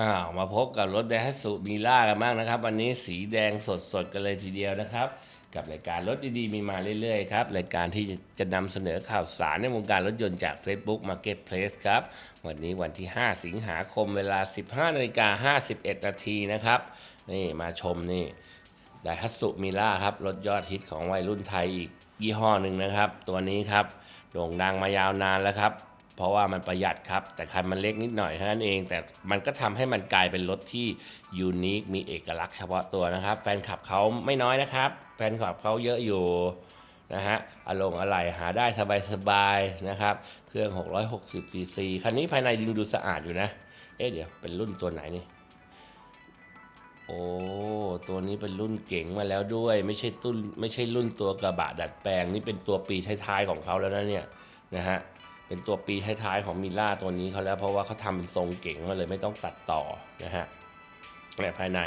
อ้าวมาพบกับรถไดฮัตสุมีล่ากันบ้างนะครับ วันนี้สีแดงสดๆกันเลยทีเดียวนะครับ กับรายการรถดีๆ มีมาเรื่อยๆครับ รายการที่จะนำเสนอข่าวสารในวงการรถยนต์จาก Facebook Marketplace ครับ วันนี้วันที่ 5 สิงหาคมเวลา 15นาฬิกา51 นาทีนะครับ นี่มาชมนี่ไดฮัตสุมิล่าครับ รถยอดฮิตของวัยรุ่นไทยอีกยี่ห้อหนึ่งนะครับ ตัวนี้ครับโด่งดังมายาวนานแล้วครับ เพราะว่ามันประหยัดครับ แต่คันมันเล็กนิดหน่อยเท่านั้นเอง แต่มันก็ทำให้มันกลายเป็นรถที่ยูนิคมีเอกลักษณ์เฉพาะตัวนะครับ แฟนคลับเขาไม่น้อยนะครับ แฟนคลับเขาเยอะอยู่นะฮะอารมณ์อะไรหาได้สบายๆนะครับ เครื่อง 660 cc คันนี้ภายในยิงดูสะอาดอยู่นะ เอ๊ะเดี๋ยวเป็นรุ่นตัวไหนนี่ โอ้ ตัวนี้เป็นรุ่นเก๋งมาแล้วด้วย ไม่ใช่ตุ้นไม่ใช่รุ่นตัวกระบะดัดแปลง นี่เป็นตัวปีท้ายๆของเขาแล้วนะเนี่ยนะฮะ เป็นตัวปีท้ายๆของมิล่าตัวนี้เขาแล้วเพราะว่าเขาทำเป็นทรงเก๋งมาเลยไม่ต้องตัดต่อนะฮะเนี่ยภายใน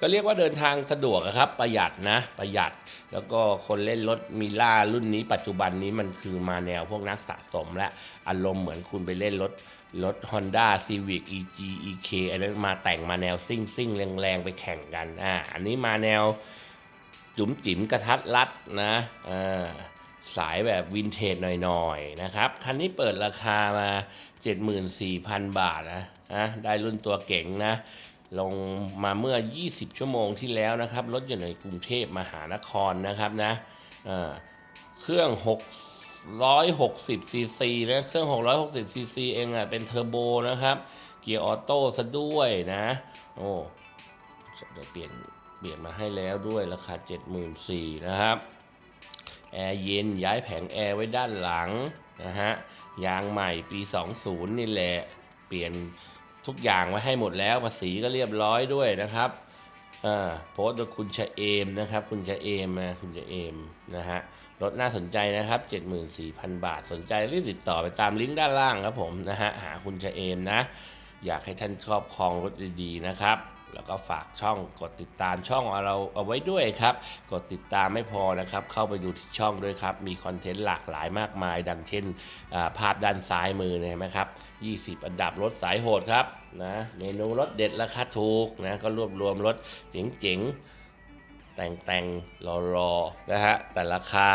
ก็เรียกว่าเดินทางสะดวกครับ ประหยัดนะประหยัด แล้วก็คนเล่นรถมิล่ารุ่นนี้ ปัจจุบันนี้มันคือมาแนวพวกนักสะสมและอารมณ์เหมือนคุณไปเล่นรถรถ Honda Civic EG EK อะไรมาแต่งมาแนวซิ่งซิ่งแรงๆ ไปแข่งกันอ่าอันนี้มาแนวจุ๋มจิ๋มกระทัดรัดนะอ่า สายแบบวินเทจหน่อยๆนะครับ คันนี้เปิดราคามา 74,000 บาทนะนะได้รุ่นตัวเก๋งนะ ลงมาเมื่อ 20 ชั่วโมงที่แล้วนะครับ รถอยู่ในกรุงเทพมหานครนะครับนะเครื่อง 660ซีซีนะเครื่อง 660ซีซีเองอะเป็นเทอร์โบนะครับ เกียร์ออโต้ซะด้วยนะ โอ้เดี๋ยวเปลี่ยนเปลี่ยนมาให้แล้วด้วยราคา 74,000นะครับ แอร์เย็นย้ายแผงแอร์ไว้ด้านหลังนะฮะยางใหม่ปี 20 นี่แหละเปลี่ยนทุกอย่างไว้ให้หมดแล้วภาษีก็เรียบร้อยด้วยนะครับอ่าโพสต์โดยคุณชะเอมนะครับ คุณชะเอมนะคุณชะเอมนะฮะรถน่าสนใจนะครับ 74,000 บาทสนใจรีบติดต่อไปตามลิงก์ด้านล่างครับผมนะฮะหาคุณชะเอมนะ อยากให้ท่านครอบครองรถดีๆนะครับแล้วก็ฝากช่องกดติดตามช่องเราเอาไว้ด้วยครับ กดติดตามไม่พอนะครับ เข้าไปดูที่ช่องด้วยครับ มีคอนเทนต์หลากหลายมากมาย ดังเช่นาภาพด้านซ้ายมือเห็นไหมครับ 20 อันดับรถสายโหดครับนะเมนูรถเด็ดราคาถูกนะ ก็รวบรวมรถเจ๋งๆ แต่งๆรอๆนะฮะแต่ราคา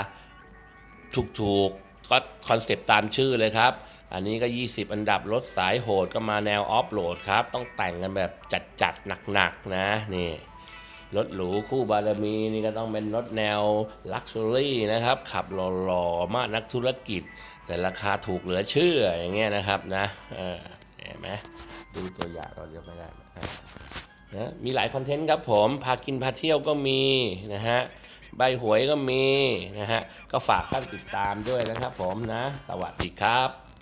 ถูกๆก็คอนเซปต์ตามชื่อเลยครับ อันนี้ก็ 20 อันดับรถสายโหดก็มาแนวออฟโหลดครับ ต้องแต่งกันแบบจัดๆหนักๆนะนี่รถหรูคู่บารมีนี่ก็ต้องเป็นรถแนวลักชัวรี่นะครับ ขับหล่อๆมากนักธุรกิจ แต่ราคาถูกเหลือเชื่ออย่างเงี้ยนะครับนะเห็นไหมดูตัวอย่างเราเดี๋ยวไม่ได้อ่านะมีหลายคอนเทนต์ครับผม พากินพาเที่ยวก็มีนะฮะใบหวยก็มีนะฮะก็ฝากท่านติดตามด้วยนะครับผมนะ สวัสดีครับ